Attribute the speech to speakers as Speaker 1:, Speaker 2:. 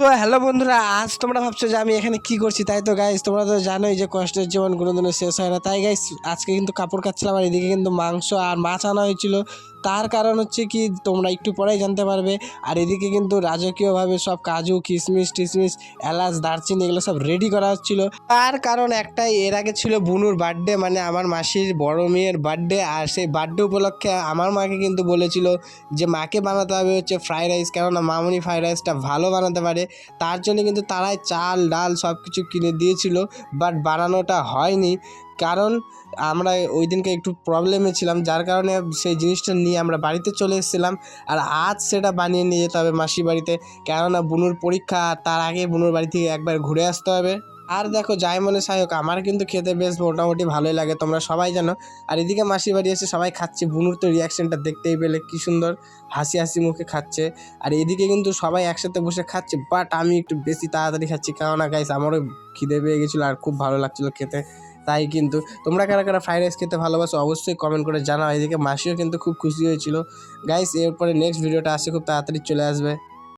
Speaker 1: তো হ্যালো বন্ধুরা, আজ তোমরা ভাবছ যে আমি এখানে কি করছি? তাই তো গাইস তোমরা তো জানোই যে কষ্টের জীবন কোনোদিনও শেষ হয় না। তাই গাইস আজকে কিন্তু কাপড় কাচ্ছিলাম আর এদিকে কিন্তু মাংস আর মাছ আনা হয়েছিল। তার কারণ হচ্ছে কি, তোমরা একটু পরেই জানতে পারবে। আর এদিকে কিন্তু রাজকীয়ভাবে সব কাজু কিশমিশ টিশমিশ এলাচ, দারচিনি এগুলো সব রেডি করা হচ্ছিল। তার কারণ একটাই, এর আগে ছিল বুনুর বার্থডে মানে আমার মাসির বড় মেয়ের বার্থডে আর সেই বার্থডে উপলক্ষে আমার মাকে কিন্তু বলেছিল যে, মাকে বানাতে হবে হচ্ছে ফ্রাইড রাইস কেননা মামনি ফ্রাইড রাইসটা ভালো বানাতে পারে। তার জন্য কিন্তু তারাই চাল, ডাল সব কিছু কিনে দিয়েছিল বাট বানানোটা হয়নি। কারণ আমরা ওই দিনকে একটু প্রবলেমে ছিলাম, যার কারণে সেই জিনিসটা নিয়ে আমরা বাড়িতে চলে এসেছিলাম। আর আজ সেটা বানিয়ে নিয়ে যেতে হবে মাসির বাড়িতে, কেননা বুনুর পরীক্ষা তার আগে বুনুর বাড়ি থেকে একবার ঘুরে আসতে হবে। আর দেখো, যাই মনে চাই হোক, আমার কিন্তু খেতে বেশ মোটামুটি ভালোই লাগে, তোমরা সবাই জানো। আর এদিকে মাসির বাড়ি এসে সবাই খাচ্ছে, বুনুর তো রিয়াকশনটা দেখতেই পেলে, কি সুন্দর হাসি হাসি মুখে খাচ্ছে। আর এদিকে কিন্তু সবাই একসাথে বসে খাচ্ছে বাট আমি একটু বেশি তাড়াতাড়ি খাচ্ছি, কেননা গাইস আমারও খিদে পেয়ে গেছিল আর খুব ভালো লাগছিল খেতে। তাই কিন্তু তোমরা কারা কারা ফ্রাইড রাইস খেতে ভালোবাসো অবশ্যই কমেন্ট করে জানাও। এদিকে মাসিও কিন্তু খুব খুশি হয়েছিল। গাইস এরপরে নেক্সট ভিডিওটা আসে খুব তাড়াতাড়ি চলে আসবে।